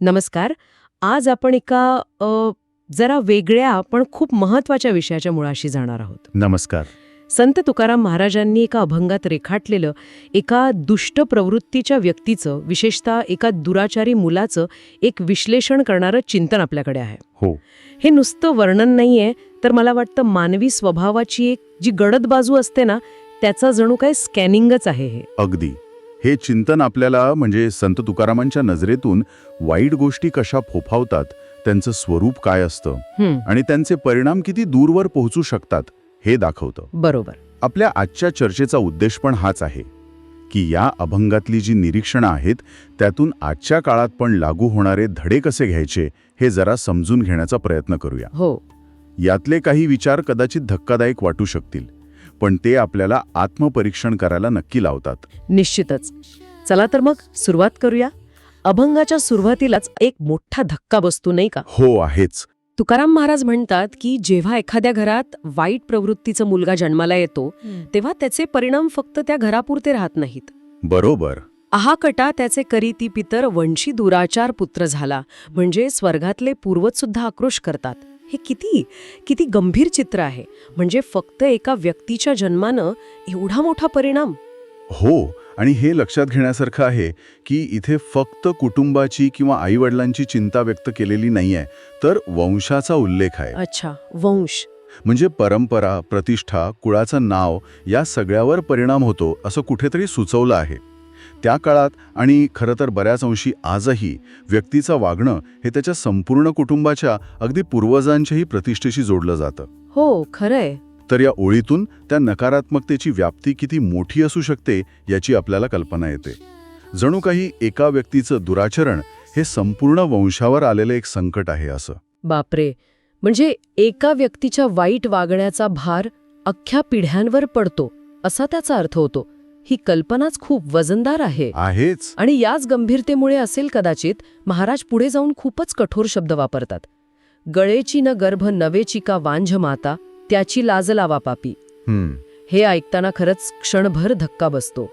नमस्कार. आज आपण एका अ, जरा वेगळ्या पण खूप महत्त्वाच्या विषयाच्या मुळाशी जाणार आहोत. नमस्कार. संत तुकाराम महाराजांनी एका अभंगात रेखाटलेलं एका दुष्ट प्रवृत्तीच्या व्यक्तीचं विशेषतः एका दुराचारी मुलाचं एक विश्लेषण करणारं चिंतन आपल्याकडे आहे. हो. हे नुसतं वर्णन नाहीये तर मला वाटतं मानवी स्वभावाची एक जी गडद बाजू असते ना त्याचं जणू काय स्कॅनिंगच आहे हे. अगदी. हे चिंतन आपल्याला म्हणजे संत तुकारामांच्या नजरेतून वाईट गोष्टी कशा फोफावतात त्यांचं स्वरूप काय असतं आणि त्यांचे परिणाम किती दूरवर पोहोचू शकतात हे दाखवतं. बरोबर. आपल्या आजच्या चर्चेचा उद्देश पण हाच आहे की या अभंगातली जी निरीक्षणं आहेत त्यातून आजच्या काळात पण लागू होणारे धडे कसे घ्यायचे हे जरा समजून घेण्याचा प्रयत्न करूया. हो. यातले काही विचार कदाचित धक्कादायक वाटू शकतील. पण ते आपल्याला आत्मपरीक्षण करायला नक्की लावतात. निश्चितच. चला तर मग सुरुवात करूया. अभंगाच्या सुरुवातीलाच एक मोठा धक्का बसतो नाही का? हो आहेच. तुकाराम महाराज म्हणतात की जेव्हा एखाद्या घरात वाईट प्रवृत्तीचा मुलगा जन्माला येतो तेव्हा त्याचे परिणाम फक्त त्या घरापुरते राहत नाहीत. बरोबर. आहाकटा त्याचे करी ती पितर वंशी दुराचार पुत्र झाला म्हणजे स्वर्गातले पूर्वज सुद्धा आक्रोश करतात. हे किती किती गंभीर चित्र आहे. म्हणजे फक्त एका व्यक्तीच्या जन्मानं एवढा मोठा परिणाम. हो आणि हे लक्षात घेण्यासारखं आहे की इथे फक्त कुटुंबाची किंवा आईवडिलांची चिंता व्यक्त केलेली नाहीये तर वंशाचा उल्लेख आहे. अच्छा वंश. म्हणजे परंपरा प्रतिष्ठा कुळाचं नाव या सगळ्यावर परिणाम होतो असं कुठेतरी सुचवलं आहे. त्या काळात आणि खरं तर बऱ्याच अंशी आजही व्यक्तीचं वागणं हे त्याच्या संपूर्ण कुटुंबाच्या अगदी पूर्वजांच्याही प्रतिष्ठेशी जोडलं जातं. हो खरंय. तर या ओळीतून त्या नकारात्मकतेची व्याप्ती किती मोठी असू शकते याची आपल्याला कल्पना येते. जणू काही एका व्यक्तीचं दुराचरण हे संपूर्ण वंशावर आलेलं एक संकट आहे असं. बापरे! म्हणजे एका व्यक्तीच्या वाईट वागण्याचा भार अख्ख्या पिढ्यांवर पडतो असा त्याचा अर्थ होतो. ही कल्पनाच खूप वजनदार आहे. आहेच. आणि याच गंभीरतेमुळे असेल कदाचित महाराज पुढे जाऊन खूपच कठोर शब्द वापरतात. गळेची न गर्भ नवेची का वांझ माता त्याची लाज लावा पापी. हे ऐकताना खरंच क्षणभर धक्का बसतो.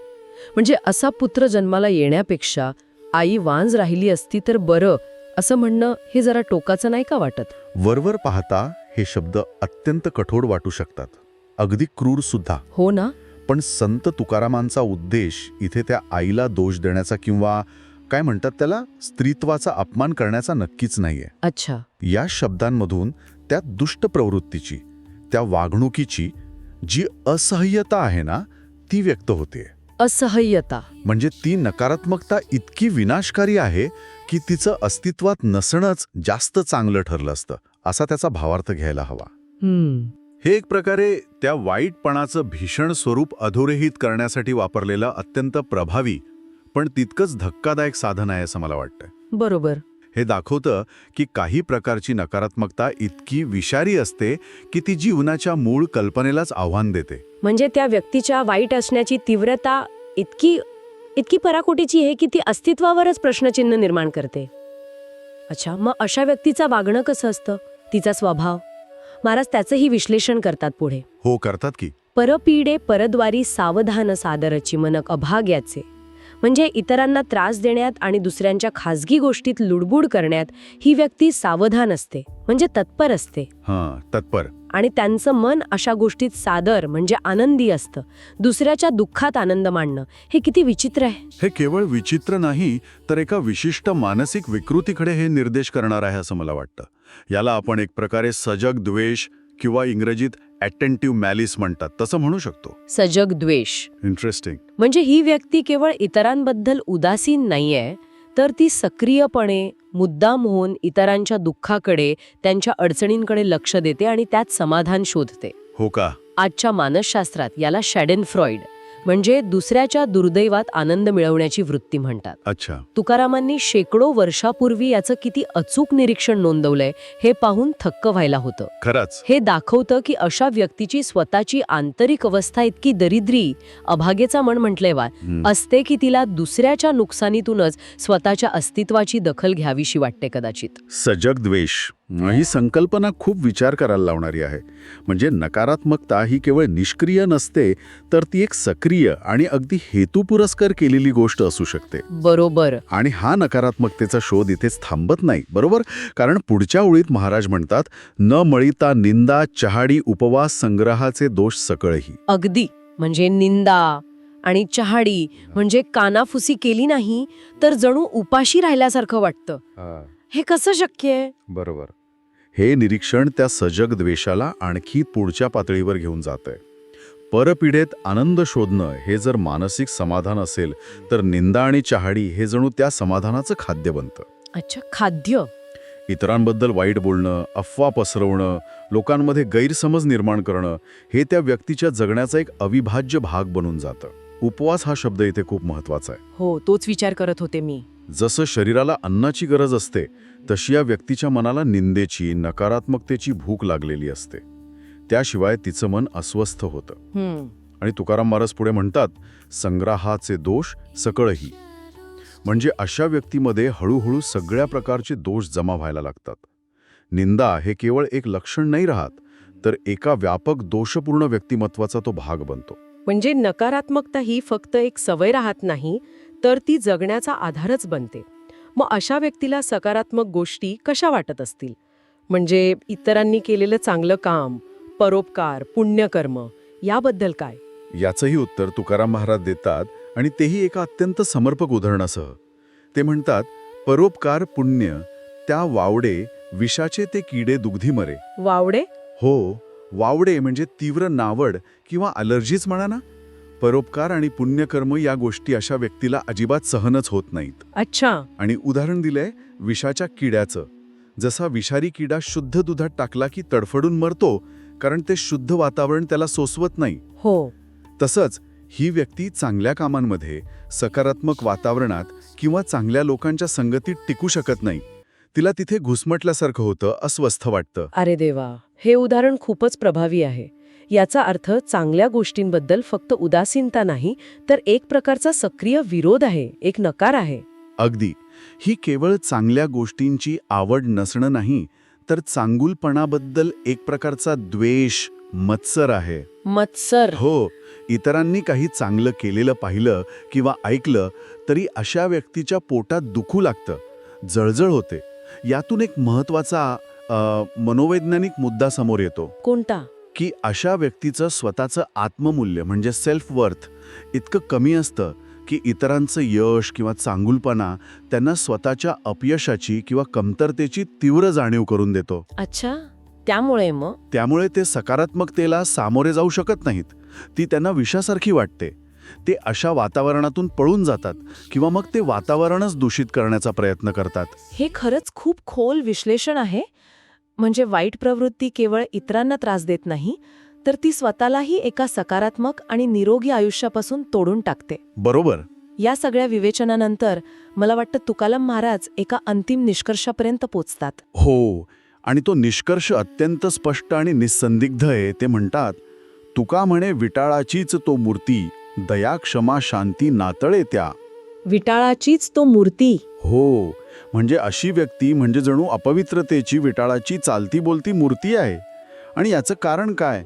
म्हणजे असा पुत्र जन्माला येण्यापेक्षा आई वांज राहिली असती तर बरं असं म्हणणं हे जरा टोकाचं नाही का वाटत? वरवर पाहता हे शब्द अत्यंत कठोर वाटू शकतात. अगदी क्रूर सुद्धा. हो ना? पण संत तुकारामांचा उद्देश इथे त्या आईला दोष देण्याचा किंवा काय म्हणतात त्याला स्त्रीत्वाचा अपमान करण्याचा नक्कीच नाहीये. अच्छा. या शब्दांमधून त्या दुष्ट प्रवृत्तीची त्या वागणुकीची जी असह्यता आहे ना ती व्यक्त होते. असह्यता. म्हणजे ती नकारात्मकता इतकी विनाशकारी आहे की तिचं अस्तित्वात नसणंच जास्त चांगलं ठरलं असतं असा त्याचा भावार्थ घ्यायला हवा. हम्म. हे एक प्रकारे त्या वाईटपणाचं भीषण स्वरूप अधोरेहित करण्यासाठी वापरलेलं अत्यंत प्रभावी पण तितकंच धक्कादायक साधन आहे असं मला वाटतं बरोबर. हे दाखवतं की काही प्रकारची नकारात्मकता इतकी विषारी असते की ती जीवनाच्या मूळ कल्पनेलाच आव्हान देते. म्हणजे त्या व्यक्तीच्या वाईट असण्याची तीव्रता इतकी इतकी पराकोटीची आहे की ती अस्तित्वावरच प्रश्नचिन्ह निर्माण करते. अच्छा मग अशा व्यक्तीचं वागणं कसं असतं? तिचा स्वभाव? महाराज त्याचंही विश्लेषण करतात पुढे. हो करतात की. परपीडे परद्वारी सावधान सादरची मनक अभाग्याचे. म्हणजे इतरांना त्रास देण्यात आणि दुसऱ्यांच्या खाजगी गोष्टीत लुडबुड करण्यात ही व्यक्ती सावधान असते म्हणजे तत्पर असते. हां तत्पर. आणि त्यांचं मन अशा गोष्टीत सादर म्हणजे आनंदी असतं. दुसऱ्याच्या दुःखात आनंद मानणं हे किती विचित्र आहे. हे केवळ विचित्र नाही तर एका विशिष्ट मानसिक विकृतीकडे हे निर्देश करणार आहे असं मला वाटतं. याला आपण एक प्रकारे सजग द्वेष किंवा इंग्रजीत अटेंटिव्ह मॅलिस म्हणतात. तसं म्हणू शकतो. सजग द्वेष. इंटरेस्टिंग म्हणजे ही व्यक्ती केवळ इतरांबद्दल उदासीन नाहीये तर ती सक्रियपणे मुद्दाम होऊन इतरांच्या दुःखाकडे त्यांच्या अडचणींकडे लक्ष देते आणि त्यात समाधान शोधते. हो का? आजच्या मानसशास्त्रात याला शॅडेन फ्रॉइड म्हणजे दुसऱ्याच्या दुर्दैवात आनंद मिळवण्याची वृत्ती म्हणतात. अच्छा. तुकारामांनी शेकडो वर्षापूर्वी याचं किती अचूक निरीक्षण नोंदवलंय हे पाहून थक्क व्हायला होतं. खरंच? हे दाखवतं की अशा व्यक्तीची स्वतःची आंतरिक अवस्था इतकी दरिद्री अभागेचा मन म्हटलंय वा. असते की तिला दुसऱ्याच्या नुकसानीतूनच स्वतःच्या अस्तित्वाची दखल घ्यावीशी वाटते कदाचित. सजग द्वेष. ही संकल्पना खूप विचार करायला लावणारी आहे. म्हणजे नकारात्मकता ही केवळ निष्क्रिय नसते तर ती एक सक्रिय आणि अगदी हेतुपुरस्कर केलेली गोष्ट असू शकते. बरोबर. आणि हा नकारात्मकतेचा शोध इथेच थांबत नाही बरोबर? कारण पुढच्या ओळीत महाराज म्हणतात न मळिता निंदा चहाडी उपवास संग्रहाचे दोष सकळही. अगदी. म्हणजे निंदा आणि चहाडी म्हणजे कानाफुसी केली नाही तर जणू उपाशी राहिल्यासारखं वाटतं. हे कसं शक्य आहे? बरोबर. हे निरीक्षण त्या सजग द्वेषाला आणखी पुढच्या पातळीवर घेऊन जात आहे परपिढेत आनंद शोधणं हे जर मानसिक समाधान असेल तर निंदा आणि चहाडी हे जणू त्या समाधानाचं खाद्य बनतं. अच्छा खाद्य? इतरांबद्दल वाईट बोलणं अफवा पसरवणं लोकांमध्ये गैरसमज निर्माण करणं हे त्या व्यक्तीच्या जगण्याचा एक अविभाज्य भाग बनून जातं. उपवास हा शब्द इथे खूप महत्त्वाचा आहे. हो तोच विचार करत होते मी. जसं शरीराला अन्नाची गरज असते तशी या व्यक्तीच्या मनाला निंदेची नकारात्मकतेची भूक लागलेली असते. त्याशिवाय तिचं मन अस्वस्थ होतं. आणि तुकाराम महाराज पुढे म्हणतात संग्रहाचे दोष सकळही. म्हणजे अशा व्यक्तीमध्ये हळूहळू सगळ्या प्रकारचे दोष जमा व्हायला लागतात. निंदा हे केवळ एक लक्षण नाही राहत तर एका व्यापक दोषपूर्ण व्यक्तिमत्वाचा तो भाग बनतो. म्हणजे नकारात्मकता ही फक्त एक सवय राहत नाही तर ती जगण्याचा आधारच बनते. मग अशा व्यक्तीला सकारात्मक गोष्टी कशा वाटत असतील? म्हणजे इतरांनी केलेलं चांगलं काम परोपकार पुण्यकर्म याबद्दल काय? याचंही उत्तर तुकाराम महाराज देतात आणि तेही एका अत्यंत समर्पक उदाहरणासह. ते म्हणतात परोपकार पुण्य त्या वावडे विषाचे ते किडे दुग्धी मरे वावडे? हो वावडे म्हणजे तीव्र नावड किंवा अलर्जीच म्हणा ना? परोपकार आणि पुण्यकर्म या गोष्टी अशा व्यक्तीला अजिबात सहनच होत नाहीत. अच्छा. आणि उदाहरण दिलंय विषाच्या किड्याचं. जसा विषारी किडा शुद्ध दुधात टाकला की तडफडून मरतो कारण ते शुद्ध वातावरण त्याला सोसवत नाही. हो. तसंच ही व्यक्ती चांगल्या कामांमध्ये सकारात्मक वातावरणात किंवा चांगल्या लोकांच्या संगतीत टिकू शकत नाही. तिला तिथे घुसमटल्यासारखं होतं अस्वस्थ वाटतं. अरे देवा. हे उदाहरण खूपच प्रभावी आहे. याचा अर्थ चांगल्या गोष्टींबद्दल फक्त उदासीनता नाही तर एक प्रकारचा सक्रिय विरोध आहे एक नकार आहे. अगदी. ही केवळ चांगल्या गोष्टींची आवड नसणं नाही तर चांगुलपणाबद्दल एक प्रकारचा द्वेष मत्सर आहे. मत्सर. हो इतरांनी काही चांगलं केलेलं पाहिलं किंवा ऐकलं तरी अशा व्यक्तीच्या पोटात दुखू लागतं जळजळ होते. यातून एक महत्त्वाचा मनोवैज्ञानिक मुद्दा समोर येतो. कोणता? की अशा व्यक्तीचं स्वतःचं आत्ममूल्य म्हणजे सेल्फ वर्थ इतकं कमी असतं की इतरांचं यश किंवा चांगुलपणा त्यांना स्वतःच्या अपयशाची किंवा कमतरतेची तीव्र जाणीव करून देतो. अच्छा. त्यामुळे मग? त्यामुळे ते सकारात्मकतेला सामोरे जाऊ शकत नाहीत. ती त्यांना विषासारखी वाटते. ते अशा वातावरणातून पळून जातात किंवा मग ते वातावरणच दूषित करण्याचा प्रयत्न करतात. हे खरंच खूप खोल विश्लेषण आहे. म्हणजे वाईट प्रवृत्ती केवळ इतरांना त्रास देत नाही तर ती स्वतःलाही एका सकारात्मक आणि निरोगी आयुष्यापासून तोडून टाकते. बरोबर. या सगळ्या विवेचनानंतर मला वाटतं तुकालम महाराज एका अंतिम निष्कर्षापर्यंत पोचतात. हो आणि तो निष्कर्ष अत्यंत स्पष्ट आणि निस्संदिग्ध आहे. ते म्हणतात तुका म्हणे विटाळाचीच तो मूर्ती दया क्षमा शांती नातळे त्या विटाळाचीच तो मूर्ती. हो म्हणजे अशी व्यक्ती म्हणजे जणू अपवित्रतेची विटाळाची चालती बोलती मूर्ती आहे. आणि याचं कारण काय?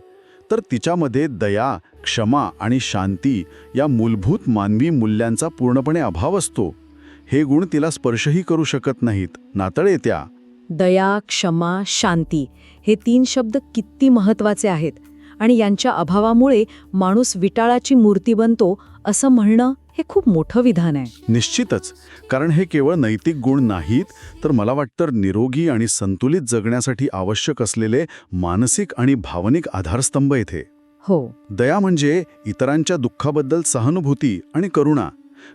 तर तिच्यामध्ये दया क्षमा आणि शांती या मूलभूत मानवी मूल्यांचा पूर्णपणे अभाव असतो. हे गुण तिला स्पर्शही करू शकत नाहीत. नातळे त्या दया क्षमा शांती हे तीन शब्द किती महत्त्वाचे आहेत आणि यांच्या अभावामुळे माणूस विटाळाची मूर्ती बनतो असं म्हणणं हे खूप मोठं विधान आहे. निश्चितच. कारण हे केवळ नैतिक गुण नाहीत तर मला वाटतं निरोगी आणि संतुलित जगण्यासाठी आवश्यक असलेले मानसिक आणि भावनिक आधारस्तंभ येथे. हो. दया म्हणजे इतरांच्या दुःखाबद्दल सहानुभूती आणि करुणा.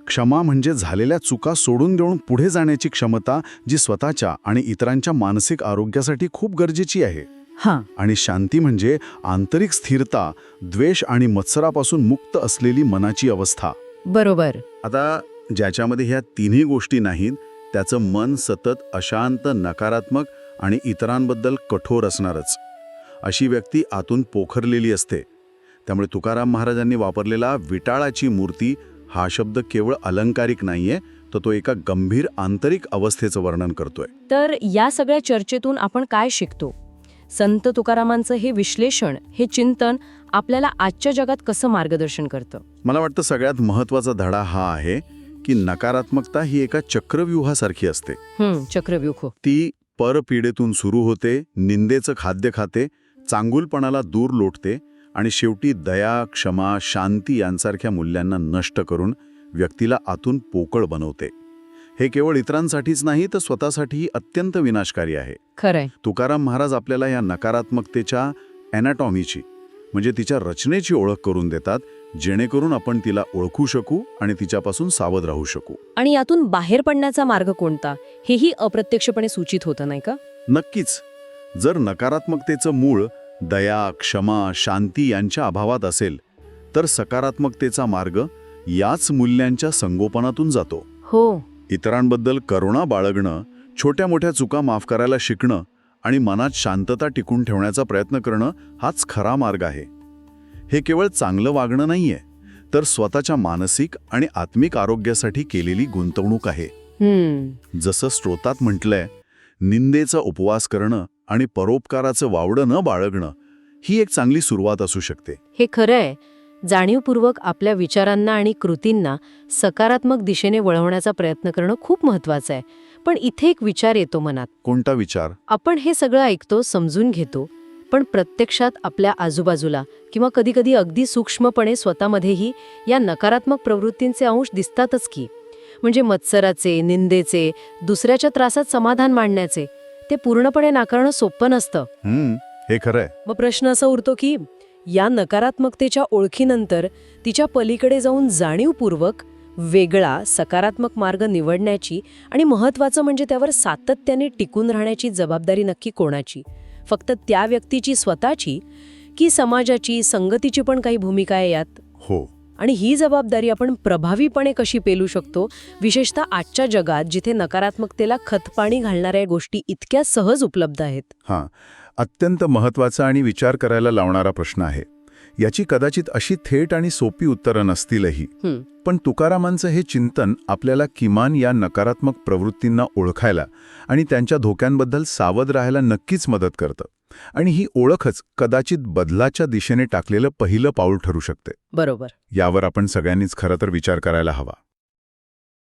क्षमा म्हणजे झालेल्या चुका सोडून देऊन पुढे जाण्याची क्षमता जी स्वतःच्या आणि इतरांच्या मानसिक आरोग्यासाठी खूप गरजेची आहे. हां. आणि शांती म्हणजे आंतरिक स्थिरता द्वेष आणि मत्सरापासून मुक्त असलेली मनाची अवस्था. बरोबर. आता ज्याच्यामध्ये ह्या तिन्ही गोष्टी नाहीत त्याचं मन सतत अशांत नकारात्मक आणि इतरांबद्दल कठोर असणारच. अशी व्यक्ती आतून पोखरलेली असते. त्यामुळे तुकाराम महाराजांनी वापरलेला विटाळाची मूर्ती हा शब्द केवळ अलंकारिक नाहीये तर तो एका गंभीर आंतरिक अवस्थेचं वर्णन करतोय. तर या सगळ्या चर्चेतून आपण काय शिकतो? संत तुकारामांचं हे विश्लेषण हे चिंतन आपल्याला आजच्या जगात कसं मार्गदर्शन करतं? मला वाटतं सगळ्यात महत्त्वाचा धडा हा आहे की नकारात्मकता ही एका चक्रव्यूहासारखी असते. चक्रव्यूह. ती परपीडेतून सुरू होते निंदेचं खाद्य खाते चांगुलपणाला दूर लोटते आणि शेवटी दया क्षमा शांती यांसारख्या मूल्यांना नष्ट करून व्यक्तीला आतून पोकळ बनवते. हे केवळ इतरांसाठीच नाही तर स्वतःसाठीही अत्यंत विनाशकारी आहे. खरंय. तुकाराम महाराज आपल्याला या नकारात्मकतेच्या ॲनाटॉमीची म्हणजे तिच्या रचनेची ओळख करून देतात जेणेकरून आपण तिला ओळखू शकू आणि तिच्यापासून सावध राहू शकू. आणि यातून बाहेर पडण्याचा मार्ग कोणता? हेही अप्रत्यक्षपणे सूचित होतं नाही का? नक्कीच. जर नकारात्मकतेचं मूळ दया क्षमा शांती यांच्या अभावात असेल तर सकारात्मकतेचा मार्ग याच मूल्यांच्या संगोपनातून जातो. हो. इतरांबद्दल करुणा बाळगणं छोट्या मोठ्या चुका माफ करायला शिकणं आणि मनात शांतता टिकून ठेवण्याचा प्रयत्न करणं हाच खरा मार्ग आहे. हे केवळ चांगलं वागणं नाहीये तर स्वतःच्या मानसिक आणि आत्मिक आरोग्यासाठी केलेली गुंतवणूक आहे. जसं स्त्रोतात म्हटलंय निंदेचा उपवास करणं आणि परोपकाराचं वावडं न बाळगणं ही एक चांगली सुरुवात असू शकते. हे खरं आहे जाणीवपूर्वक आपल्या विचारांना आणि कृतींना सकारात्मक दिशेने वळवण्याचा प्रयत्न करणं खूप महत्वाचं आहे. पण इथे एक विचार येतो मनात. कोणता विचार? आपण हे सगळं ऐकतो समजून घेतो पण प्रत्यक्षात आपल्या आजूबाजूला किंवा कधीकधी अगदी सूक्ष्मपणे स्वतःमध्येही या नकारात्मक प्रवृत्तींचे अंश दिसतातच की. म्हणजे मत्सराचे निंदेचे दुसऱ्याच्या त्रासात समाधान मांडण्याचे ते पूर्णपणे नाकारणं सोपं नसतं. हे खरंय. मग प्रश्न असा उरतो की या नकारात्मकतेच्या ओळखीनंतर तिच्या पलीकडे जाऊन जाणीवपूर्वक वेगळा सकारात्मक मार्ग निवडण्याची आणि महत्वाचं म्हणजे त्यावर सातत्याने टिकून राहण्याची जबाबदारी नक्की कोणाची? फक्त त्या व्यक्तीची स्वतःची की समाजाची संगतीची पण काही भूमिका आहे यात? हो. आणि ही जबाबदारी आपण प्रभावीपणे कशी पेलू शकतो? विशेषतः आजच्या जगात जिथे नकारात्मकतेला खतपाणी घालणाऱ्या गोष्टी इतक्या सहज उपलब्ध आहेत. हां. अत्यंत महत्त्वाचा आणि विचार करायला लावणारा प्रश्न आहे. याची कदाचित अशी थेट आणि सोपी उत्तरं नसतीलही. पण तुकारामांचं हे चिंतन आपल्याला किमान या नकारात्मक प्रवृत्तींना ओळखायला आणि त्यांच्या धोक्यांबद्दल सावध राहायला नक्कीच मदत करतं. आणि ही ओळखच कदाचित बदलाच्या दिशेने टाकलेलं पहिलं पाऊल ठरू शकते. बरोबर. यावर आपण सगळ्यांनीच खरं तर विचार करायला हवा.